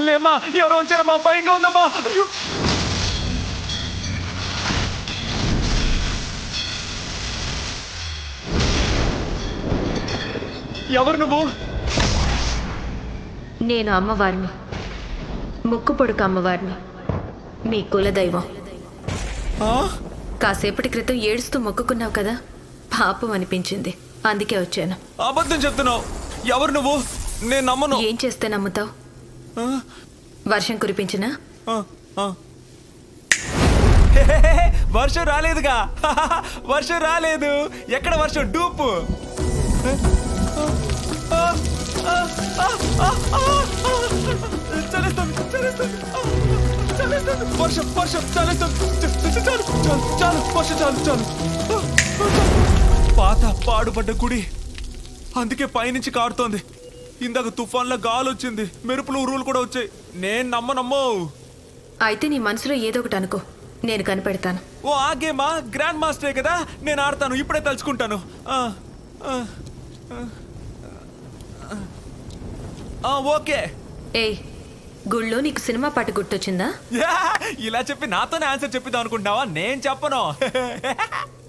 లేమ్మా ఎవరో వచ్చారమ్మా భయంగా ఉందమ్మా. అయ్యో. ఎవరు నువ్వు? నేను అమ్మవారిని. ముక్కు పొడుకు అమ్మవారిని. మీ కులదైవం? కాసేపటి క్రితం ఏడుస్తూ మొక్కుకున్నావు కదా? పాపం అనిపించింది. అందుకే వచ్చాను. అబద్ధం చెప్తున్నావు. ఎవరు నువ్వు? నేను నమ్మను. ఏం చేస్తే నమ్ముతావు? వర్షం కురిపించినా? ఆ, ఆ. హేహేహే, వర్షం రాలేదుగా. వర్షం రాలేదు. ఎక్కడ వర్షం? డూపు. వర్షం వర్షం చాలు చాలు చాలు వర్షం చాలు చాలు. పాత పాడుపడ్డ గుడి. అందుకే పైనుంచి కారుతోంది. ఇందాక తుఫాన్లో గాలి వచ్చింది మెరుపులు ఉరువులు కూడా వచ్చాయి. నేను నమ్మనమ్మో. అయితే నీ మనసులో ఏదో ఒకటి అనుకో. నేను కనిపెడతాను. ఓ ఆ గేమా? గ్రాండ్ మాస్టరే కదా? నేను ఆడతాను ఇప్పుడే తలుచుకుంటాను. ఆ, ఆ, ఆ, ఆ, ఓకే. ఏయ్ గుళ్ళో నీకు సినిమా పాట గుర్తొచ్చిందా? యా, ఇలా చెప్పి నాతోనే ఆన్సర్ చెప్పిద్దాం అనుకుంటున్నావా? నేను చెప్పను.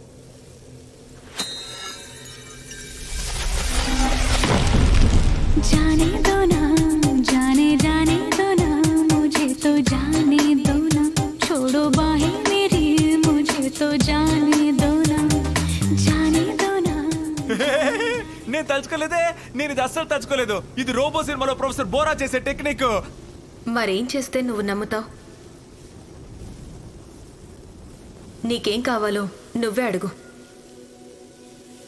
నేను తలుచుకోలేదే నేను ఇది అస్సలు తలుచుకోలేదు. ఇది రోబో సినిమాలో ప్రొఫెసర్ బోరా చేసే టెక్నిక్. మరేం చేస్తే నువ్వు నమ్ముతావు? నీకేం కావాలో నువ్వే అడుగు.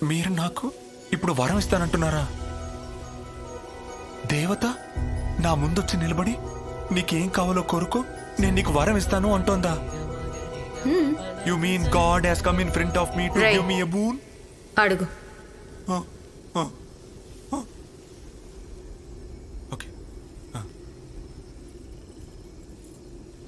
మీరు నాకు ఇప్పుడు వరం ఇస్తానంటున్నారా? దేవత నా ముందొచ్చి నిలబడి నీకేం కావాలో కోరుకో నేను నీకు వరం ఇస్తాను అంటోందా? You mean god has come in front of me to. Give me a boon అడుగు.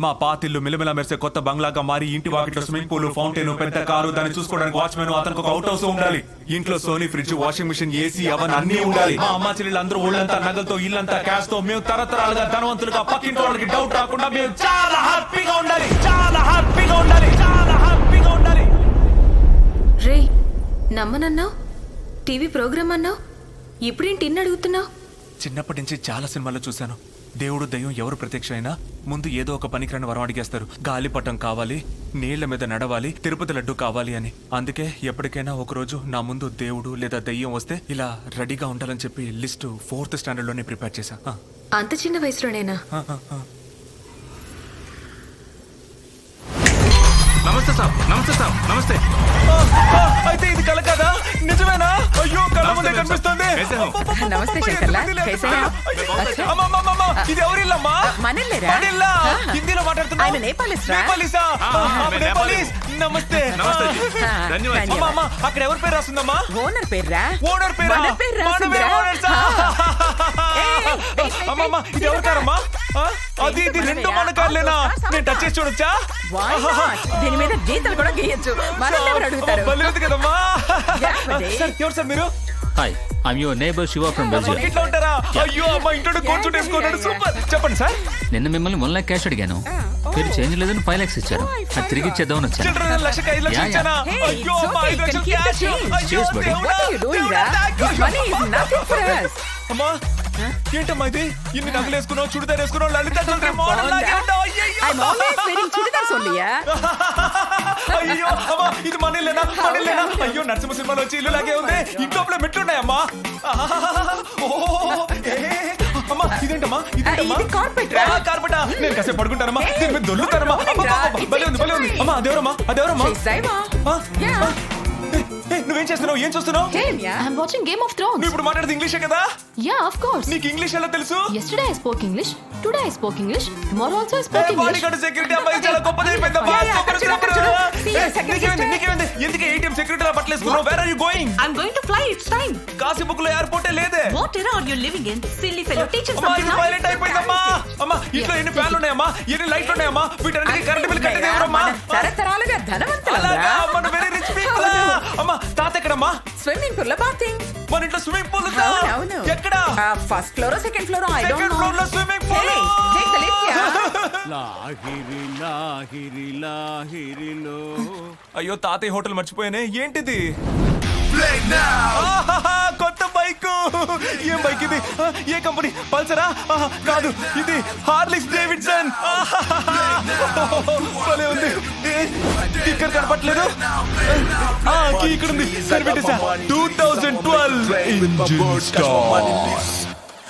మా పాతిల్లు మిలమిల మెరిసే కొత్త బంగ్లాగా మారి ఇంటి వాకిట్లో స్విమ్మింగ్ పూల్ ఫౌంటైన్ పెద్ద కారు దాన్ని చూసుకోవడానికి వాచ్మెన్ అతనికి ఒక అవుట్ హౌస్ ఉండాలి. ఇంట్లో Sony fridge washing machine AC అవన్నీ అన్ని ఉండాలి. మా అమ్మ చెల్లెలు అందరూ ఒళ్ళంతా నగలతో ఇల్లంతా క్యాష్తో మేము తరతరాలుగా ధనవంతులుగా పక్కింటి వాళ్ళకి డౌట్ రాకుండా మేము చాలా హ్యాపీగా ఉండాలి. చాలా హ్యాపీగా ఉండాలి. చాలా హ్యాపీగా ఉండాలి. రే నమ్మనన్నావు? టీవీ ప్రోగ్రామ్ అన్నావు? ఇప్పుడేంటి ఇన్ని అడుగుతున్నావు చిన్నప్పటి నుంచి చాలా సినిమాల్లో చూశాను. దేవుడు దయ్యం ఎవరు ప్రత్యక్ష అయినా ముందు ఏదో ఒక పనికిరాని వరం అడిగేస్తారు. గాలిపటం కావాలి నీళ్ళ మీద నడవాలి తిరుపతి లడ్డు కావాలి అని. అందుకే ఎప్పటికైనా ఒకరోజు నా ముందు దేవుడు లేదా దయ్యం వస్తే ఇలా రెడీగా ఉండాలని చెప్పి లిస్ట్ ఫోర్త్ స్టాండర్డ్లోనే ప్రిపేర్ చేశా. అంత చిన్న వయసులోనేనా. నమస్తే సార్ నమస్తే సార్ నమస్తే. అయితే ఇది కల కదా నిజమేనా? అయ్యో కళ్ళ ముందే కనిపిస్తుంది. నమస్తే శంకర్లా. ఇది ఎవరిల్లమ్మా? మనిల్లేరా మనిల్లా హిందీలో మాట్లాడుతున్నా ఆయన నేపాలీస్? నేపాలీసా? నేపాలీస్. నమస్తే. ధన్యవాదాలు. అక్కడ ఎవరి పేరు రాస్తుందమ్మా ఓనర్ పేరు ఓనర్ పేరు? ఓనర్ పేరు ఓనర్ సార్. ఏయ్, ఏయ్, ఏయ్, ఏయ్, అమ్మ అమ్మ ఇది ఎవరి కారమ్మా? ఆ? అది ఇది? రెండు మన కార్లేనా? అవును, నేను టచ్ చేసి చూడొచ్చా? దీని మీద గీతలు కూడా గీయచ్చు. కదమ్మా. సార్ ఎవరు సార్ మీరు? Hi I'm your neighbour Shiva from Belgium ఇట్లా ఉంటారా? అయ్యో అమ్మ ఇంట్లో కోర్చు వేసుకున్నాడు సూపర్. చెప్పండి సార్. నిన్న మిమ్మల్ని వన్ లాక్ క్యాష్ అడిగాను. మీరు చేంజ్ లేదని ఫైవ్ లాక్స్ ఇచ్చారు. అది తిరిగి ఇచ్చేద్దామని వచ్చాను. అమ్మ ఏంటమ్మా ఇది ఇన్ని నగలు వేసుకున్నావు చుడిదార్ వేసుకున్నావు లలిత జ్యువెలరీ మోడల్ లాగే ఉన్నావు అయ్యయ్యో. I'm always wearing churidars only, yeah? అయ్యో అమ్మా ఇది మన ఇల్లేనా మన ఇల్లేనా అయ్యో నరసింహ సినిమాలో వచ్చి ఇల్లు లాగే ఉంది ఇంట్లో మెట్లున్నాయమ్మా ఓ, ఏ, అమ్మా ఇదేంటమ్మా ఇదేంటమ్మా ఇది carpet రా. ఆ, carpet ఆ? నేను కాసేపు పడుకుంటానమ్మా Hey, దీని మీద దొల్లుతానమ్మా good morning రా. అబ్బబ్బబ్బ, భలే ఉంది భలే ఉంది అమ్మా అదేవరమ్మా అదేవరమ్మా She's Saima. ఆ? Yeah. ఆ? నువ్వేం చేస్తున్నావు ఏం చూస్తున్నావు Hey, yeah. I'm watching Game of Thrones. నువ్వు ఇప్పుడు మాట్లాడేది ఇంగ్లీషే కదా Yeah, of course. నీకు ఇంగ్లీష్ ఎలా తెలుసు Yesterday I spoke English. Today I spoke English. Tomorrow also I a, spoke English. Bodyguard security అబ్బాయి చాలా గొప్పది Yeah, yeah, సూపర్ అక్కడ చూడు, అక్కడ సూపర్ చూడు. See, నీకేమైంది. నీకేమైంది ఎందుకు ఏటీఎం సెక్యూరిటీ లా పట్టలేసుకున్నావు where are you going I'm going to fly. It's time. కాశీబుక్లో ఎయిర్పోర్టే లేదే What era are you living in? Silly fellow. Teach us అమ్మా something. ఇది huh? పైలట్ అయిపోయిందమ్మా అమ్మా ఇంట్లో ఎన్ని ఫ్యాన్లు ఉన్నాయమ్మా ఎన్ని లైట్లు ఉన్నాయమ్మా వీటన్నిటికీ కరెంట్ బిల్ కట్టేది ఎవరమ్మా మన స్విమ్మింగ్ పూల్లో బాతింగ్ మన ఇంట్లో స్విమ్మింగ్ పూల్ అవును ఎక్కడ? First floor second floor I Second don't floor no లో swimming pool. Hey, take the lift, yeah. లాహిరి లాహిరి లాహిరిలో. అయ్యో తాతయ్య హోటల్ మర్చిపోయానే. ఏంటిది? ఆహాహా, కొత్త బైక్. ఏం బైక్ ఇది? ఆ, ఏ కంపెనీ? పల్సరా? ఆహా, కాదు ఇది హార్లిక్స్ డేవిడ్సన్. ఆహాహా, భలే ఉంది. ఇక్కడ కనపట్లేదు ఇక్కడ ఉంది కనిపెట్టేసా two thousand twelve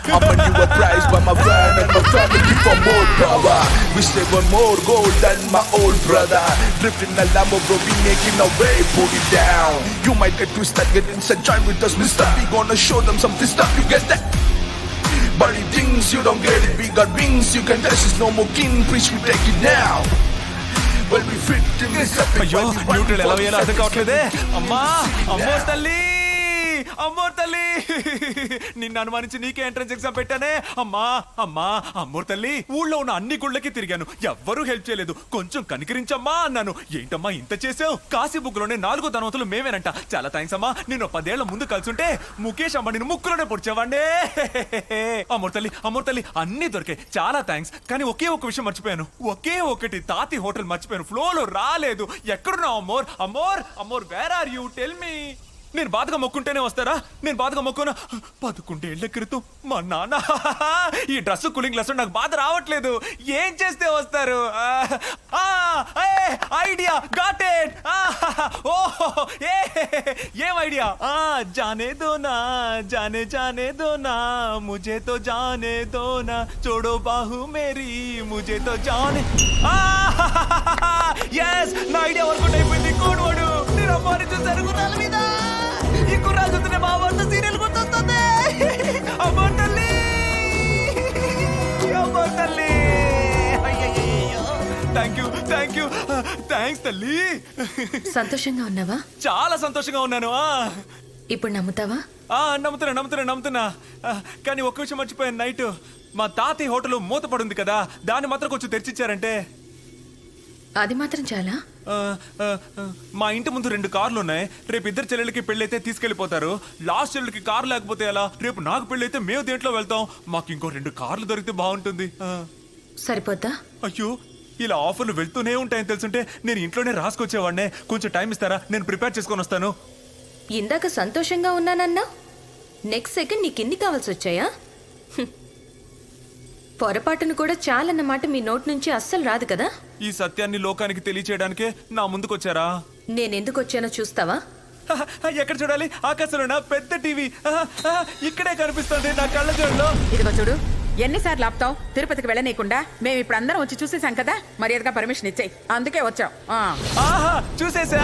I'm a new prize by my friend and my family for more power. We one more gold than my old brother. Drifting a Lambo, bro, we making a way, put it down. You might get twisted, get inside, join with us, mister. We gonna show them something stuff, you get that? But he thinks you don't get it, we got wings, you can touch this, no more king, preach, we take it now. అయ్యో neutral ఎలా వేయాలో అర్థం కావట్లేదే. అమ్మా అమ్మో తల్లి. అమ్మోర్ తల్లి! నిన్ను అనుమానించి నీకే ఎంట్రన్స్ ఎగ్జామ్ పెట్టానే? అమ్మా అమ్మా అమ్మోర్ తల్లి! ఊళ్ళో ఉన్న అన్ని గుళ్ళకి తిరిగాను. ఎవ్వరూ హెల్ప్ చేయలేదు. కొంచెం కనికరించమ్మా అన్నాను. ఏంటమ్మా ఇంత చేసావు? కాశీ బుక్లోనే నాలుగో ధనవంతులు మేమేనంట. చాలా థ్యాంక్స్ అమ్మా. నేను పదేళ్ళ ముందు కలిసుంటే ముఖేష్ అంబానీని ముక్కులోనే పొడిచేవాడే అమ్మోర్ తల్లి అమ్మోర్ తల్లి అన్ని దొరికాయి. చాలా థ్యాంక్స్ కానీ ఒకే ఒక విషయం మర్చిపోయాను. ఒకే ఒకటి తాతి హోటల్ మర్చిపోయాను. ఫ్లోలో రాలేదు. ఎక్కడున్నావు అమ్మోర్? అమ్మోర్ Ammoru where are you tell me నేను బాధగా మొక్కుంటేనే వస్తారా? నేను బాధగా మొక్కున? పదకొండేళ్ళ క్రితం మా నాన్న. ఈ డ్రెస్ కూలింగ్ లెస్ నాకు బాధ రావట్లేదు. ఏం చేస్తే వస్తారు? Idea got it. ఓహో ఏ ఏం ఐడియా? ఆ జానే దోనా జానే జానే దోనా ముజే తో జానే దోనా. చూడో బాహు మేరీ ముజే తో జానే. ఎస్ నా ఐడియా వర్కౌట్ అయిపోయింది. కోడ్ వాడు. నేను అమ్మారి చూసారు గుణాల మీద. Thank you thank you thanks తల్లి. సంతోషంగా ఉన్నావా? చాలా సంతోషంగా ఉన్నాను. ఆ. ఇప్పుడు నమ్ముతావా? ఆ, నమ్ముతున్నా నమ్ముతున్నా నమ్ముతున్నా. ఆ, కానీ ఒక్క విషయం మర్చిపోయాను. నైట్ మా తాతయ్య హోటల్ మూతపడుంది కదా దాన్ని మాత్రం కొంచెం తెరిచిచ్చారంటే. అది మాత్రం చాలా. ఆ, ఆ, ఆ, మా ఇంటి ముందు రెండు కార్లు ఉన్నాయి. రేపు ఇద్దరు చెల్లెలకి పెళ్ళైతే తీసుకెళ్ళిపోతారు లాస్ట్ చెల్లెలకి కారు లేకపోతే ఎలా? రేపు నాకు పెళ్ళైతే మేము దేంట్లో వెళ్తాం? మాకు ఇంకో రెండు కార్లు దొరికితే బాగుంటుంది. ఆ, సరిపోద్దా? అయ్యో ఇలా ఆఫర్లు వెళ్తూనే ఉంటాయని తెలుసుంటే నేను ఇంట్లోనే రాసుకొచ్చేవాడినే. కొంచెం టైం ఇస్తారా? నేను ప్రిపేర్ చేసుకొని వస్తాను. ఇందాక సంతోషంగా ఉన్నానన్నా? నెక్స్ట్ సెకండ్ నీకు ఎన్ని కావాల్సి వచ్చాయా. పొరపాటును కూడా చాలన్నమాట మీ నోట్ నుంచి అస్సలు రాదు కదా? ఈ సత్యాన్ని లోకానికి తెలియచేయడానికే నా ముందుకొచ్చారా? నేనెందుకు వచ్చానో చూస్తావా ఎక్కడ చూడాలి? ఆకాశంలోనా? పెద్ద టీవీ. ఇక్కడే కనిపిస్తుంది నా కళ్ళ జోడులో ఇదిగో చూడు. ఎన్నిసార్లు ఆపుతావు? తిరుపతికి వెళ్ళనీయకుండా మేము ఇప్పుడు అందరం వచ్చి చూసేసాం కదా? మర్యాదగా పర్మిషన్ ఇచ్చేయి. అందుకే వచ్చాం. చూసేసా?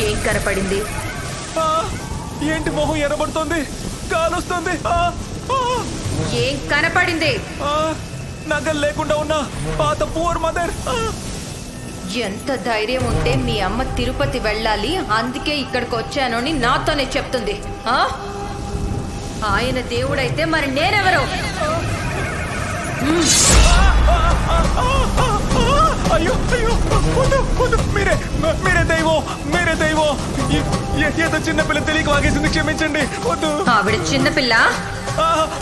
ఏం కనపడింది? ఏంటి మొహం ఎర్రబడుతోంది? కాలొస్తుంది. ఏం కనపడింది? ఆ, నగలు లేకుండా ఉన్న పాత పూర్ మదర్. ఎంత ధైర్యం ఉంటే మీ అమ్మ తిరుపతి వెళ్ళాలి అందుకే ఇక్కడికి వచ్చాను అని నాతోనే చెప్తుంది. ఆ? ఆయన దేవుడైతే మరి నేనెవరు? అయ్యో అయ్యో వద్దు, వద్దు, మీరే మీరే దైవం మీరే దైవం. ఏదో చిన్న పిల్ల తెలియక వాగేసింది క్షమించండి. వద్దు. ఆవిడ చిన్నపిల్ల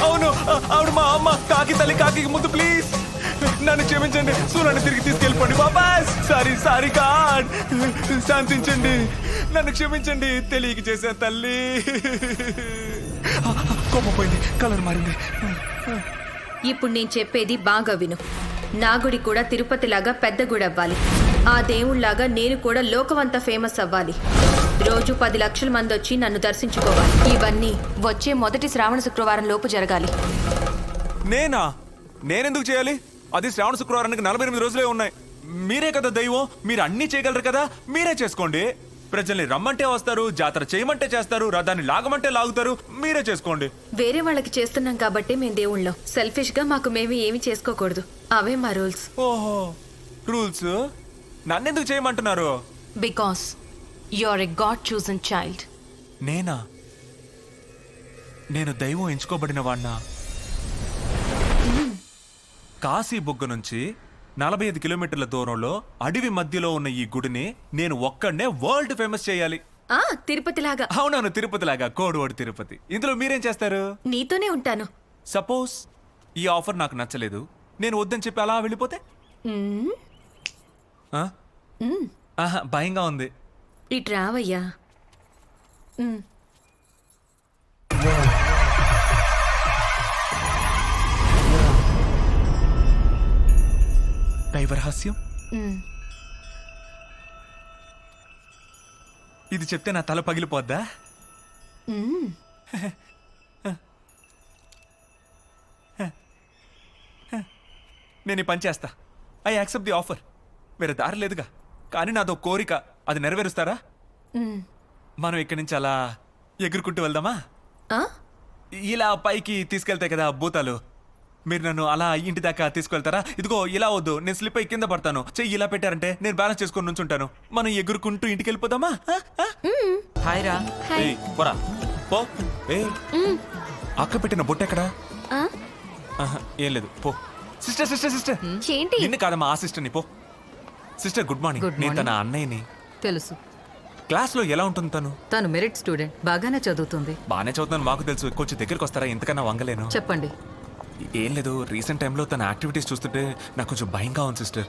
అవును ఆవిడ మా అమ్మ కాకి తల్లి కాకి ముందు ప్లీజ్. నన్ను క్షమించండి. సూర్యుని తిరిగి తీసుకెళ్ళిపోండి బాబా సారీ సారీ గాడ్. శాంతించండి. నన్ను క్షమించండి. తెలియక చేసే తల్లి. కోపం పోయింది. కలర్ మారింది. ఇప్పుడు నేను చెప్పేది బాగా విను. నా గుడి కూడా తిరుపతిలాగా పెద్ద గుడి అవ్వాలి ఆ దేవుళ్ళాగా నేను కూడా లోకవంత ఫేమస్ అవ్వాలి. రోజు పది లక్షల మంది వచ్చి నన్ను దర్శించుకోవాలి. ఇవన్నీ వచ్చే మొదటి శ్రావణ శుక్రవారం లోపు జరగాలి. నేనా? నేనెందుకు చేయాలి? అది శ్రావణ శుక్రవారానికి నలభై ఎనిమిది రోజులే ఉన్నాయి. మీరే కదా దైవం మీరు అన్నీ చేయగలరు కదా? మీరే చేసుకోండి. ప్రజల్ని రమ్మంటే వస్తారు జాతర చేయమంటే చేస్తారు రథాన్ని లాగమంటే లాగుతారు మీరే చేసుకోండి. వేరే వాళ్ళకి చేస్తున్నాం కాబట్టి మేము దేవుళ్ళం. సెల్ఫిష్గా మాకు మేము ఏమి చేసుకోకూడదు. అవే మా రూల్స్. ఓహో రూల్స్? నన్నెందుకు చేయమంటున్నారు? Because you are a god chosen child నేనా? నేను దైవం ఎంచుకోబడిన వాణ్ణా? కాశీ బుగ్గ నుంచి నలభై ఐదు కిలోమీటర్ల దూరంలో అడవి మధ్యలో ఉన్న ఈ గుడిని నేను ఒక్కడనే వరల్డ్ ఫేమస్ చేయాలి. ఆ తిరుపతిలాగా. అవునవును తిరుపతి లాగా కోడివాడు తిరుపతి. ఇందులో మీరేం చేస్తారు? నీతోనే ఉంటాను. సపోజ్ ఈ ఆఫర్ నాకు నచ్చలేదు నేను వద్దని చెప్పి అలా వెళ్ళిపోతే? మ్మ్. ఆ? ఆహా, భయంగా ఉంది. ఇటు రావయ్యా. మ్మ్. దైవరహస్యం. ఇది చెప్తే నా తల పగిలిపోద్దా. నేను పని చేస్తా. I accept the offer. వేరే దారి లేదుగా. కానీ నాదో కోరిక. అది నెరవేరుస్తారా. మనం ఇక్కడి నుంచి అలా ఎగురుకుంటూ వెళ్దామా? ఇలా పైకి తీసుకెళ్తాయి కదా భూతాలు. మీరు నన్ను అలా ఇంటి దాకా తీసుకెళ్తారా? ఇదిగో ఇలా వద్దు. నేను స్లిప్ అయి కింద పడతాను. చెయ్యి ఇలా పెట్టారంటే నేను బ్యాలెన్స్ చేసుకొని నుంచుంటాను. మనం ఎగురుకుంటూ ఇంటికి వెళ్ళిపోదామా ఆ? ఆ? హాయ్ రా. హాయ్. ఏయ్, పోరా. పో. అక్క పెట్టిన బొట్టు ఎక్కడా? ఆ? ఆహా, ఏం లేదు. పో. Sister sister sister. ఏంటి? నిన్ను కాదమ్మా ఆ సిస్టర్ని. పో. Sister good morning. Good నేను తన అన్నయ్యని. తెలుసు. క్లాస్లో ఎలా ఉంటుంది తను? తను మెరిట్ స్టూడెంట్. బాగానే చదువుతుంది. బాగానే చదువుతున్నాను. మాకు తెలుసు. కొంచెం దగ్గరికి వస్తారా? ఇంతకన్నా వంగలేను. చెప్పండి. ఏం లేదు రీసెంట్ టైంలో తన యాక్టివిటీస్ చూస్తుంటే నాకు కొంచెం భయంగా ఉంది సిస్టర్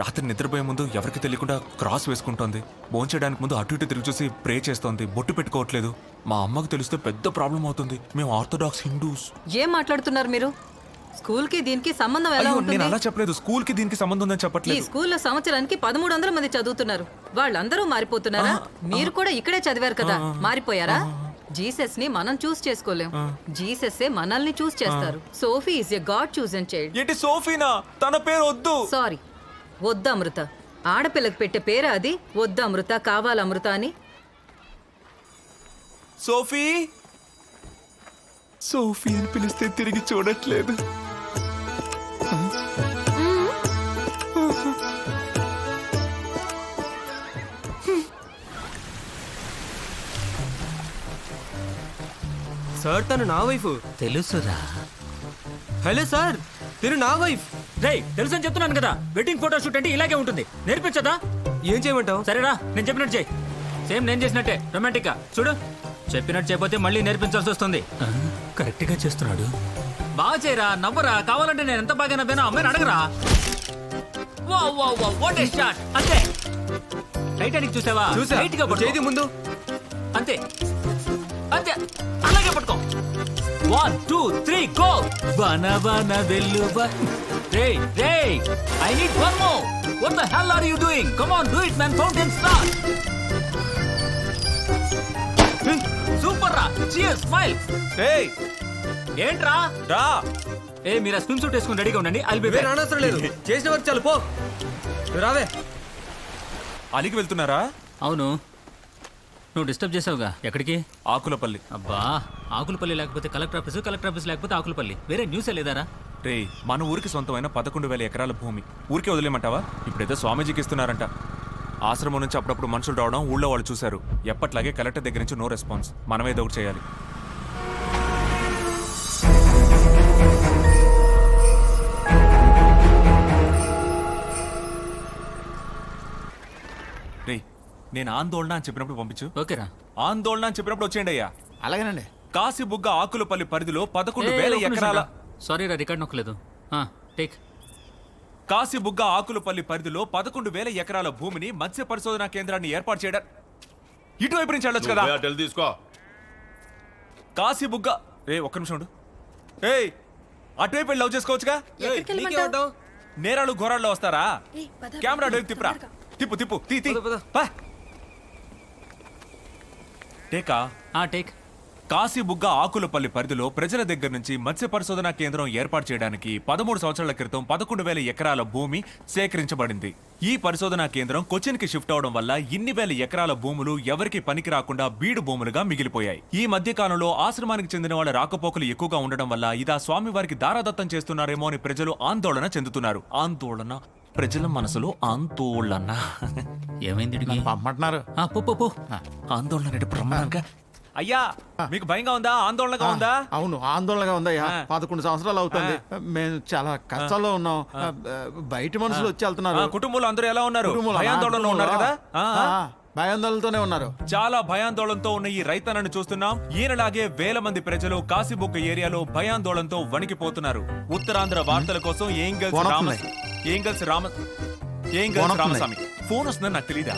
రాత్రి నిద్రపోయే ముందు ఎవరికి తెలియకుండా క్రాస్ వేసుకుంటోంది. భోంచేయడానికి ముందు అటు ఇటు తిరిగి చూసి ప్రే చేస్తోంది. బొట్టు పెట్టుకోవట్లేదు. మా అమ్మకు తెలిస్తే పెద్ద ప్రాబ్లం అవుతుంది. మేము ఆర్థోడాక్స్ హిందూస్ ఏం మాట్లాడుతున్నారు మీరు? స్కూల్కి దీనికి సంబంధం ఎలా అయ్యో, నేను ఉంటుంది అలా చెప్పలేదు. స్కూల్కి దీనికి సంబంధం ఉందని ఈ చెప్పట్లేదు స్కూల్లో సంవత్సరానికి పదమూడు వందల మంది చదువుతున్నారు. వాళ్ళందరూ మారిపోతున్నారా? మీరు కూడా ఇక్కడే చదివారు కదా. మారిపోయారా? జీసస్ని మనం చూస్ చేసుకోలేం. జీసస్ మనల్ని చూస్ చేస్తారు. Sophie is a god choose and child. ఏంటి సోఫీనా? తన పేరు వద్దు. సారీ. వద్దు అమృత. ఆడపిల్లకి పెట్టే పేరు అది? వద్దు అమృత కావాలి అమృత అని. సోఫీ? సోఫీ అని పిలిస్తే తిరిగి చూడట్లేదు. సార్ తను నా వైఫ్. తెలుసురా. హలో సార్ తిను నా వైఫ్. రేయ్ తెలుసని చెప్తున్నాను కదా. వెడ్డింగ్ ఫోటో షూట్ అంటే ఇలాగే ఉంటుంది. నేర్పించదా? ఏం చేయమంటావు? సరేరా నేను చెప్పినట్టు చేయి. సేమ్ నేను చేసినట్టే రొమాంటిక్గా. చూడు చెప్పినట్టు చేయకపోతే మళ్ళీ నేర్పించాల్సి వస్తుంది. కరెక్ట్గా చేస్తున్నాడు. బాగా చేయరా నవ్వరా? కావాలంటే నేను ఎంత బాగా నవ్వానో అమ్మాయిని అడగరా? వా వా వా వాట్ ఏ షాట్ అంతే. టైటానిక్ చూసావా? చూసా. Tight గా పట్టుకో. ముందు. అంతే. అలాగే పట్టుకో. వన్ టూ త్రీ గో వన వన వెల్లు రే రే I need one more what the hell are you doing come on do it man fountain star super రా. చియర్ స్మైల్ ఏయ్. ఏంట్రా? రా. ఏ మీరు స్విమ్ సూట్ వేసుకుని రెడీగా ఉండండి. ఐల్ బి వేరే అనవసరం లేదు. చేసిన వరకు చాలు పో. రావే. అలికి వెళ్తున్నారా? అవును. నువ్వు డిస్టర్బ్ చేసావుగా. ఎక్కడికి? ఆకులపల్లి. అబ్బా ఆకులపల్లి లేకపోతే కలెక్టర్ ఆఫీస్ కలెక్టర్ ఆఫీస్ లేకపోతే ఆకులపల్లి. వేరే న్యూస్ లేదారా? రే మన ఊరికి సొంతమైన పదకొండు వేల ఎకరాల భూమి. ఊరికే వదిలేమంటావా? ఇప్పుడేదో స్వామీజీకి ఇస్తున్నారంట. ఆశ్రమం నుంచి అప్పుడప్పుడు మనుషులు రావడం ఊళ్ళో వాళ్ళు చూశారు. ఎప్పట్లాగే కలెక్టర్ దగ్గర నుంచి నో రెస్పాన్స్. మనమేదో ఒకటి చేయాలి. నేను ఆందోళన అని చెప్పినప్పుడు పంపించు. ఓకేరా. ఆందోళన అని చెప్పినప్పుడు వచ్చేయండి అయ్యా. అలాగేనండి. కాశీబుగ్గ ఆకులపల్లి పరిధిలో పదకొండు వేల ఎకరాల సారీ రా రికార్డ్ నొక్కలేదు. టేక్. కాశీబుగ్గ ఆకులపల్లి పరిధిలో పదకొండు వేల ఎకరాల భూమిని మత్స్య పరిశోధనా కేంద్రాన్ని ఏర్పాటు చేయడం ఇటువైపు నుంచి వెళ్ళొచ్చు కదా. తీసుకో. కాశీబుగ్గ ఏ ఒక్క నిమిషం ఉండు. ఏయ్ అటువైపు వెళ్ళి లవ్ చేసుకోవచ్చుగా? నేరాలు ఘోరాల్లో వస్తారా? కెమెరా అటువైపు తిప్పురా. తిప్పు తిప్పు తీ తీ. పద. పా. టేకా టేక్ కాశీబుగ్గ ఆకులపల్లి పరిధిలో ప్రజల దగ్గర నుంచి మత్స్య పరిశోధనా కేంద్రం ఏర్పాటు చేయడానికి పదమూడు సంవత్సరాల క్రితం పదకొండు వేల ఎకరాల భూమి సేకరించబడింది ఈ పరిశోధనా కేంద్రం కొచ్చిన్కి షిఫ్ట్ అవడం వల్ల ఇన్ని వేల ఎకరాల భూములు ఎవరికి పనికి రాకుండా బీడు భూములుగా మిగిలిపోయాయి ఈ మధ్య కాలంలో ఆశ్రమానికి చెందిన వాళ్ళ రాకపోకలు ఎక్కువగా ఉండడం వల్ల ఇదా స్వామివారికి దారాదత్తం చేస్తున్నారేమో అని ప్రజలు ఆందోళన చెందుతున్నారు ఆందోళన ప్రజల మనసులో ఆందోళన. ఏమైంది వీడికి? పంపమంటున్నారు. ఆ, పో పో, పో. ఆందోళన అంటే బ్రహ్మాండంగా. అయ్యా మీకు భయంగా ఉందా? ఆందోళనగా ఉందా? అవును ఆందోళనగా ఉందయ్యా ఆ. పదకొండు సంవత్సరాలు అవుతుంది. మేము చాలా కష్టాల్లో ఉన్నాం. బయట మనుషులు వచ్చి ఆ, వెళ్తున్నారు కుటుంబంలో అందరూ ఎలా ఉన్నారు? కుటుంబంలో భయాందోళనలో ఉన్నారు కదా? ఆ, ఆ. ఆ, భయాందోళనతోనే ఉన్నారు. చాలా భయాందోళనతో ఉన్న ఈ రైతన్నను చూస్తున్నాం. ఈయనలాగే వేల మంది ప్రజలు కాశీబుగ్గ ఏరియాలో భయాందోళనతో వణికిపోతున్నారు. ఉత్తరాంధ్ర వార్తల కోసం ఏంగల్స్ రామ వణుకుతున్నాయి. ఏంగల్స్ రామ ఏంగల్స్ వణుకుతున్నాయి. రామస్వామి ఫోన్ వస్తుందని నాకు తెలియదా.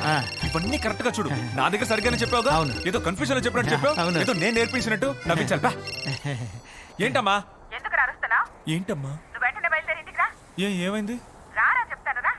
ఇవన్నీ కరెక్ట్గా చూడు నా దగ్గర సరిగ్గానే చెప్పావుగా అవును. ఏదో కన్ఫ్యూజన్లో చెప్పినట్టు చెప్పావు అవును. ఏదో నేను నేర్పించినట్టు నవ్వించాలి బా. ఏంటమ్మా ఎందుకు అరుస్తున్నావు ఏంటమ్మా నువ్వు వెంటనే బయలుదేరి ఇంటికి రా ఏ ఏమైంది రారా చెప్తాను రా.